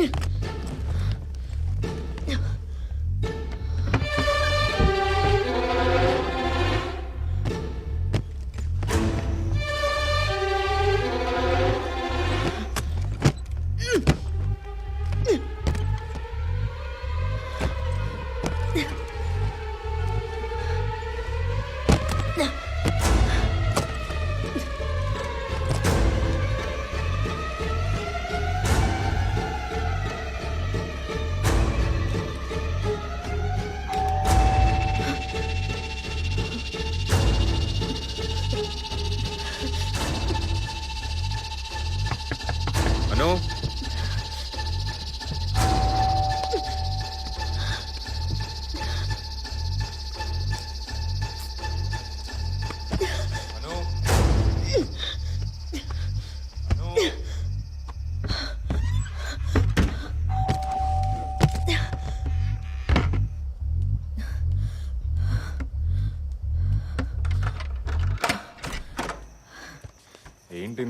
Yeah.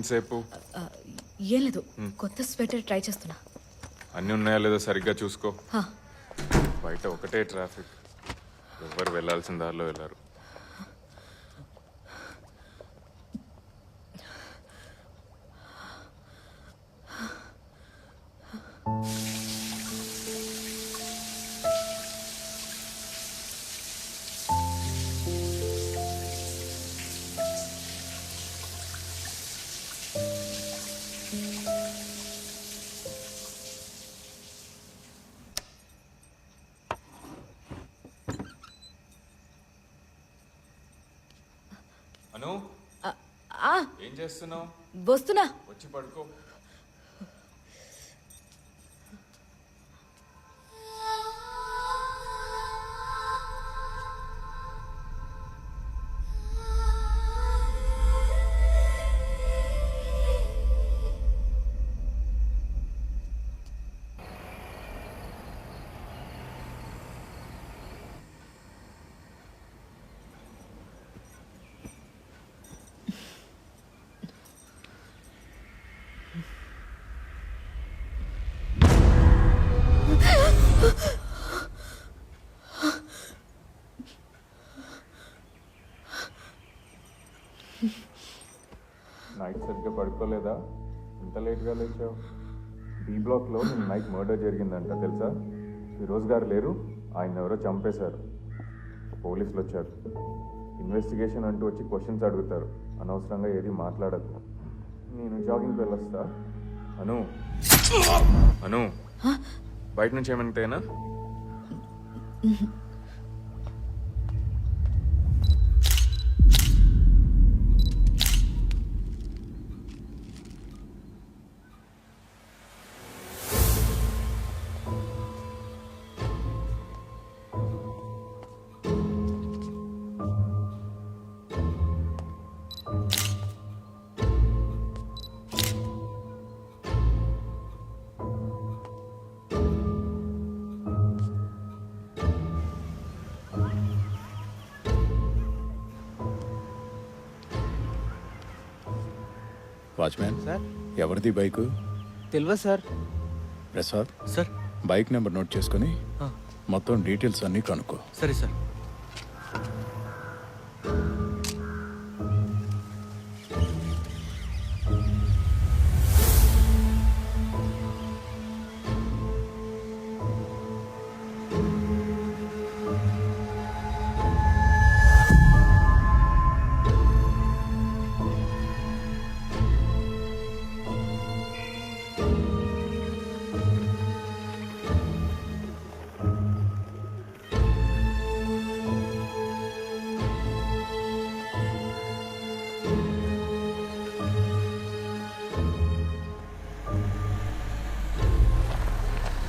ఇంతసేపు? ఏం లేదు. కొత్త స్వెటర్ ట్రై చేస్తున్నా. అన్నీ ఉన్నాయా లేదో సరిగ్గా చూసుకో. బయట ఒకటే ట్రాఫిక్. ఎవరు వెళ్ళాల్సిన దారిలో వెళ్ళారు. అను ఏం చేస్తున్నావు? వస్తున్నా. వచ్చి పడుకో. నైట్ సరిగ్గా పడుకోలేదా? ఇంత లేట్గా లేచావు. బి బ్లాక్లో నైట్ మర్డర్ జరిగిందంట తెలుసా? ఫిరోజ్ గారు లేరు ఆయన ఎవరో చంపేశారు. పోలీసులు వచ్చారు. ఇన్వెస్టిగేషన్ అంటూ వచ్చి క్వశ్చన్స్ అడుగుతారు. అనవసరంగా ఏది మాట్లాడకు. నేను జాగింగ్కి వెళ్ళొస్తా. అను. అను. బయట నుంచి ఏమంటేనా వాచ్మ్యాన్? సార్. ఎవరిది బైకు? తెలియదు sir. Prasad? Sir. Bike number note చేసుకొని మొత్తం డీటెయిల్స్ అన్నీ కనుక్కో. సరే sir.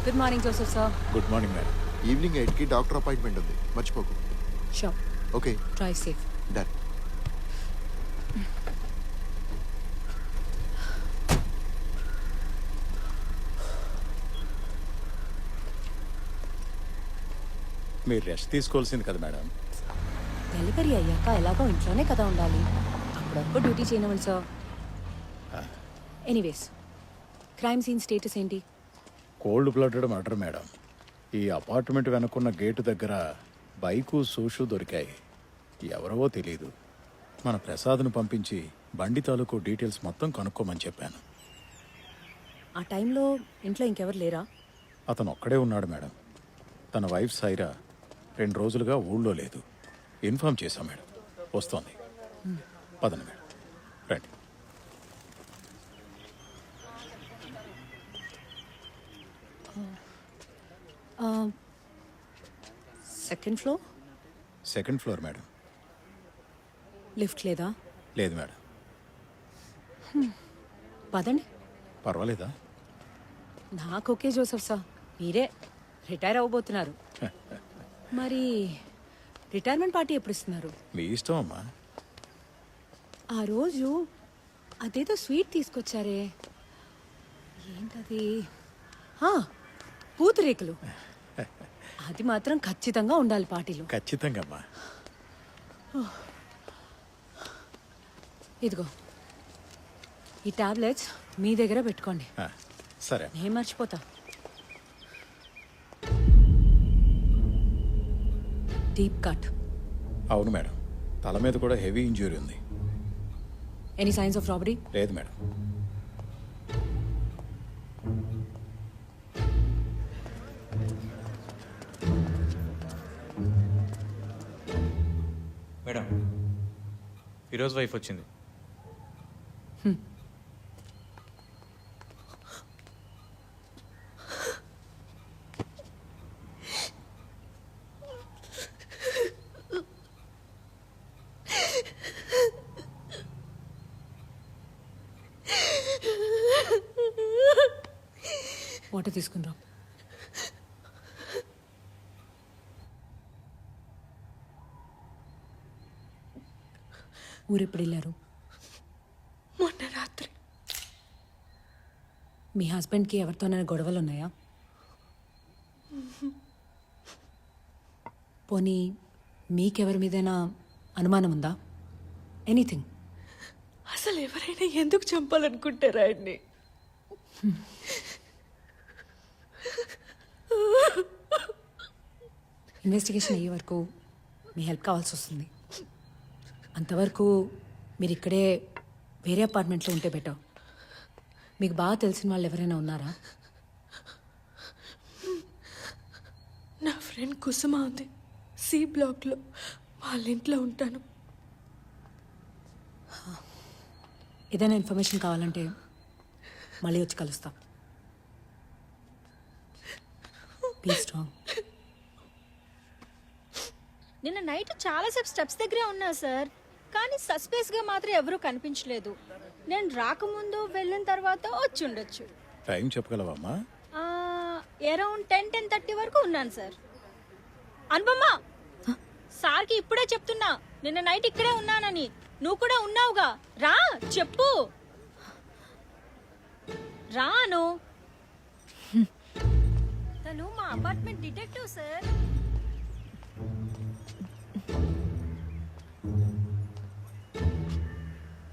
Good morning Joseph sir good morning madam evening ఎయిట్కి డాక్టర్ అపాయింట్మెంట్ ఉంది. మర్చిపోకు. Sure okay drive safe done మీరు రెస్ట్ తీసుకోవాల్సింది కదా మేడం డెలివరీ అయ్యాక ఎలాగో ఇంట్లోనే కదా ఉండాలి. అప్పుడప్పుడు డ్యూటీ చేయనివ్వండి sir anyways crime scene status ఏంటి? Cold blooded murder madam. ఈ అపార్ట్మెంట్ వెనుకున్న గేటు దగ్గర బైకు సూషు దొరికాయి. ఎవరవో తెలియదు మన ప్రసాద్ను పంపించి బండి తాలూకు డీటెయిల్స్ మొత్తం కనుక్కోమని చెప్పాను. ఆ టైంలో ఇంట్లో ఇంకెవరు లేరా? అతను ఒక్కడే ఉన్నాడు మేడం. తన వైఫ్ సైరా రెండు రోజులుగా ఊళ్ళో లేదు. ఇన్ఫామ్ చేశాం మేడం. వస్తోంది. పదండి మేడం. రండి. Second floor second floor madam lift లేదా? లేదు మేడం పదండి. పర్వాలేదా? నాకు ఓకే జోసఫ్ సార్. మీరే రిటైర్ అవ్వబోతున్నారు. మరి రిటైర్మెంట్ పార్టీ ఎప్పుడు ఇస్తున్నారు? మీ ఇష్టం అమ్మా. ఆ రోజు అదేదో స్వీట్ తీసుకొచ్చారే. ఏంటది? పూతరేకులు అది మాత్రం ఖచ్చితంగా ఉండాలి పార్టీలో ఖచ్చితంగా అమ్మా ఇదిగో. ఈ టాబ్లెట్స్ మీ దగ్గర పెట్టుకోండి. సరే. నేను మర్చిపోతా. Deep cut. అవును మేడం. తల మీద కూడా హెవీ ఇంజ్యూరీ ఉంది. ఎనీ సైన్స్ ఆఫ్ రాబరీ లేదు మేడం. మేడం ఈరోజు వైఫ్ వచ్చింది. వాటర్ తీసుకుందాం. ఊరెప్పుడు వెళ్ళారు మొన్న రాత్రి. మీ హస్బెండ్కి ఎవరితోనైనా గొడవలు ఉన్నాయా పోనీ మీకెవరి మీదైనా అనుమానం ఉందా? ఎనీథింగ్. అసలు ఎవరైనా ఎందుకు చంపాలనుకుంటారా అండి ఇన్వెస్టిగేషన్ అయ్యే వరకు మీ హెల్ప్ కావాల్సి వస్తుంది అంతవరకు మీరు ఇక్కడే వేరే అపార్ట్మెంట్లో ఉంటే బెటర్. మీకు బాగా తెలిసిన వాళ్ళు ఎవరైనా ఉన్నారా? నా ఫ్రెండ్ కుసుమ ఉంది. సి బ్లాక్లో వాళ్ళ ఇంట్లో ఉంటాను. ఏదైనా ఇన్ఫర్మేషన్ కావాలంటే మళ్ళీ వచ్చి కలుస్తా. స్ట్రాంగ్ నిన్న నైట్ చాలాసేపు స్టెప్స్ దగ్గరే ఉన్నా సార్. కానీ సస్పేస్గా మాత్రం ఎవరూ కనిపించలేదు. నేను రాకముందు వెళ్ళిన తర్వాత వచ్చి ఉండొచ్చు టైం చెప్పగలవమ్మా అరౌండ్ టెన్ టెన్ థర్టీ వరకు ఉన్నాను సార్. అనుపమ్మ సార్కి ఇప్పుడే చెప్తున్నా నిన్న నైట్ ఇక్కడే ఉన్నానని. నువ్వు కూడా ఉన్నావుగా. రా చెప్పు. రాను తను మా అపార్ట్మెంట్ డిటెక్టివ్ సార్.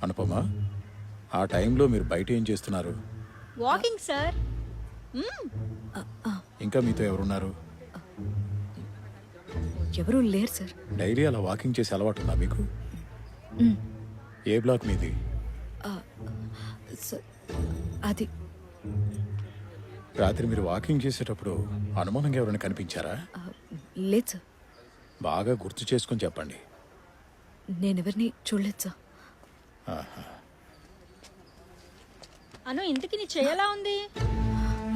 అనుపమా? ఆ టైంలో మీరు బయట ఏం చేస్తున్నారు? Walking sir. ఇంకా మీతో ఎవరున్నారు? ఎవరూ లేరు సార్. డైలీ అలా వాకింగ్ చేసే అలవాటు ఉందా మీకు? ఏ బ్లాక్ మీది? అది. రాత్రి మీరు వాకింగ్ చేసేటప్పుడు అనుమానంగా ఎవరైనా కనిపించారా? లేదు సార్. బాగా గుర్తు చేసుకొని చెప్పండి. నేనెవరిని చూడలేదు సార్. అను ఇంతకి నీ చేయలా ఉంది?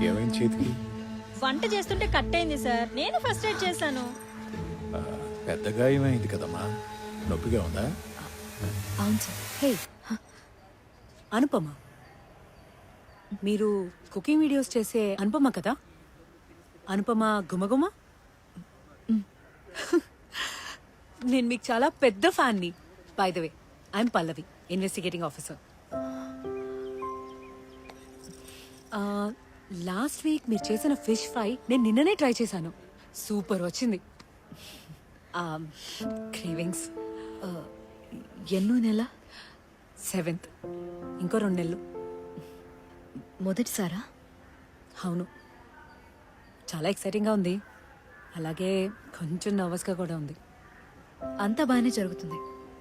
ఏమైంది చేతికి? వంట చేస్తుంటే కట్ అయింది సార్. నేను ఫస్ట్ ఎయిడ్ చేశాను. ఆ, పెద్ద గాయమైంది కదమ్మా? నొప్పిగా ఉందా? అవును సార్. హే అనుపమ మీరు కుకింగ్ వీడియోస్ చేసే అనుపమ కదా? అనుపమ గుమగుమ? నేను మీకు చాలా పెద్ద ఫ్యాన్ని by the way I'm Pallavi investigating officer last week మీరు చేసిన ఫిష్ ఫ్రై నేను నిన్ననే ట్రై చేశాను. సూపర్ వచ్చింది. క్రేవింగ్స్ ఎన్నో నెల? సెవెంత్ ఇంకో రెండు నెలలు. మొదటిసారా? అవును. చాలా ఎక్సైటింగ్గా ఉంది. అలాగే కొంచెం నర్వస్గా కూడా ఉంది. అంతా బాగానే జరుగుతుంది.